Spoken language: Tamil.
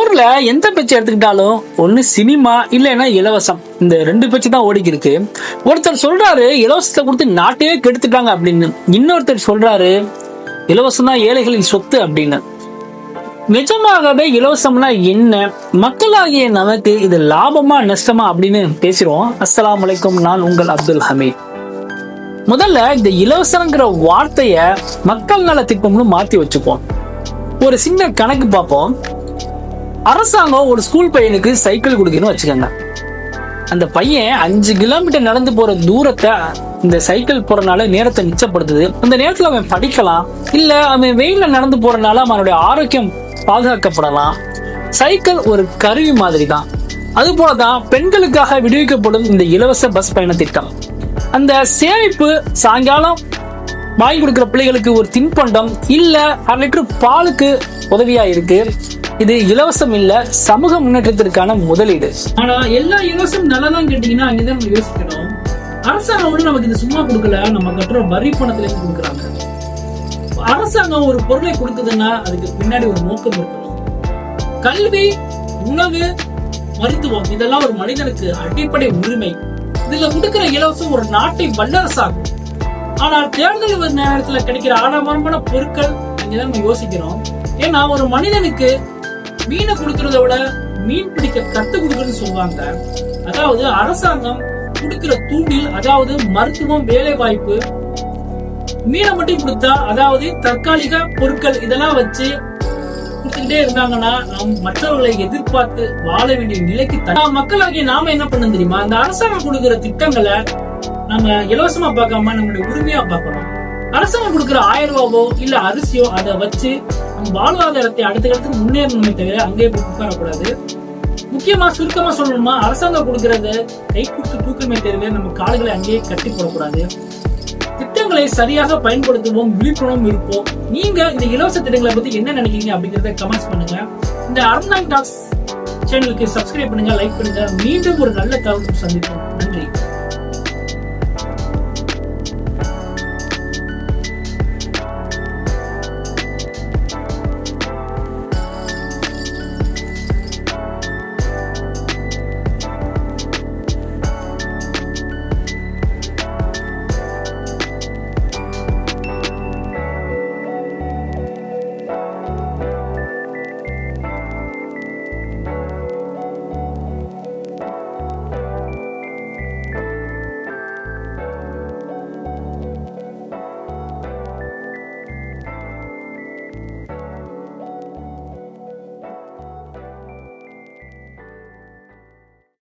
ஊர்ல எந்த பேச்சு எடுத்துக்கிட்டாலும் ஒண்ணு சினிமா இல்லைன்னா இலவசம். இந்த ரெண்டு பேச்சு தான் ஓடிக்கு இருக்கு ஒருத்தர் சொல்றாரு இலவசத்தை கொடுத்து நாட்டையே கெடுத்துட்டாங்க அப்படின்னு. இன்னொருத்தர் சொல்றாரு இலவசம் தான் ஏழைகளின் சொத்து அப்படின்னு. நிஜமாகவே இலவசம்னா என்ன? மக்களாகிய நமக்கு இது லாபமா நஷ்டமா அப்படின்னு பேசுறோம். அஸ்லாம் வலைக்கும் நான் உங்கள் அப்துல் ஹமீத். முதல்ல இந்த இலவசங்கிற வார்த்தைய மக்கள் நல திட்டம்னு மாத்தி வச்சுப்போம். ஒரு சின்ன கணக்கு பார்ப்போம். அரசாங்கம் ஒரு ஸ்கூல் பையனுக்கு சைக்கிள் கொடுக்கணும்னு வச்சுக்கோங்க. அந்த பையன் அஞ்சு கிலோமீட்டர் நடந்து போற தூரத்தை இந்த சைக்கிள் போறனால நேரத்தை மிச்சப்படுத்துது. அந்த நேரத்துல அவன் படிக்கலாம். இல்ல அவன் வெயில்ல நடந்து போறனால அவனுடைய ஆரோக்கியம் பாதுகாக்கப்படலாம். சைக்கிள் ஒரு கருவி மாதிரி தான் அது போலதான் பெண்களுக்காக விடுவிக்கப்படும் இந்த இலவச பஸ் பயண திட்டம். அந்த சேமிப்பு சாயங்காலம் வாங்கி கொடுக்கிற பிள்ளைகளுக்கு ஒரு தின்பண்டம் இல்ல அரை லிட்டர் பாலுக்கு உதவியா இருக்கு. இது இலவசம் இல்ல சமூக முன்னேற்றத்திற்கான முதலீடு. ஆனா எல்லா இலவசம் நல்லதான் கேட்டீங்கன்னா அங்கதான் நம்ம யோசிக்கணும். அரசாங்கம் வந்து நமக்கு இது சும்மா கொடுக்கல நம்ம கட்டுற வரி பணத்துல இருந்து கொடுக்குறாங்க. அரசாங்கம் ஒரு பொருளை கொடுத்ததுன்னா அதுக்கு பின்னாடி ஒரு நோக்கம் இருக்கணும். கல்வி உணவு மருத்துவம் இதெல்லாம் ஒரு மனிதனுக்கு அடிப்படை உரிமை. இதுல கொடுக்கிற இலவசம் ஒரு நாட்டை வல்லரசாகும். ஆனால் தேர்தல் நேரத்துல கிடைக்கிற ஆடம்பரமான பொருட்கள் அங்கதான் நம்ம யோசிக்கிறோம். ஏன்னா ஒரு மனிதனுக்கு மீனை கொடுக்கறத விட மீன் பிடிக்க கத்து கொடுக்கணும்னு சொல்லுவாங்க. அதாவது அரசாங்கம் கொடுக்கிற தூண்டில் அதாவது மருத்துவம் வேலை வாய்ப்பு மீனை மட்டும் கொடுத்தா அதாவது தற்காலிக பொருட்கள் இதெல்லாம் வச்சு கொடுத்துக்கிட்டே இருந்தாங்கன்னா நாம் மற்றவர்களை எதிர்பார்த்து வாழ வேண்டிய நிலைக்கு மக்களாகிய நாம என்ன பண்ண தெரியுமா? அந்த அரசாங்கம் கொடுக்கிற திட்டங்களை நம்ம இலவசமா பார்க்காம நம்மளுடைய உரிமையா பார்க்கணும். அரசாங்கம் கொடுக்குற ஆயிரம் ரூபாவோ இல்ல அரிசியோ அதை வச்சு நம்ம வாழ்வாதாரத்தை அடுத்த கட்டத்துக்கு முன்னேறணுமே தவிர அங்கேயே போய் உட்காரக்கூடாது. முக்கியமா சுருக்கமா சொல்லணுமா அரசாங்கம் கொடுக்கறத கை கொடுத்து தூக்கமே தவிர நம்ம கால்களை அங்கேயே கட்டி போடக்கூடாது. திட்டங்களை சரியாக பயன்படுத்துவோம் விழிப்புணர்வும் இருப்போம். நீங்க இந்த இலவச திட்டங்களை பத்தி என்ன நினைக்கிறீங்க அப்படிங்கறத கமெண்ட்ஸ் பண்ணுங்க. இந்த அருணாங் டாக்ஸ் சேனலுக்கு சப்ஸ்கிரைப் பண்ணுங்க லைக் பண்ணுங்க. மீண்டும் ஒரு நல்ல தகவல் சந்திப்போம். நன்றி.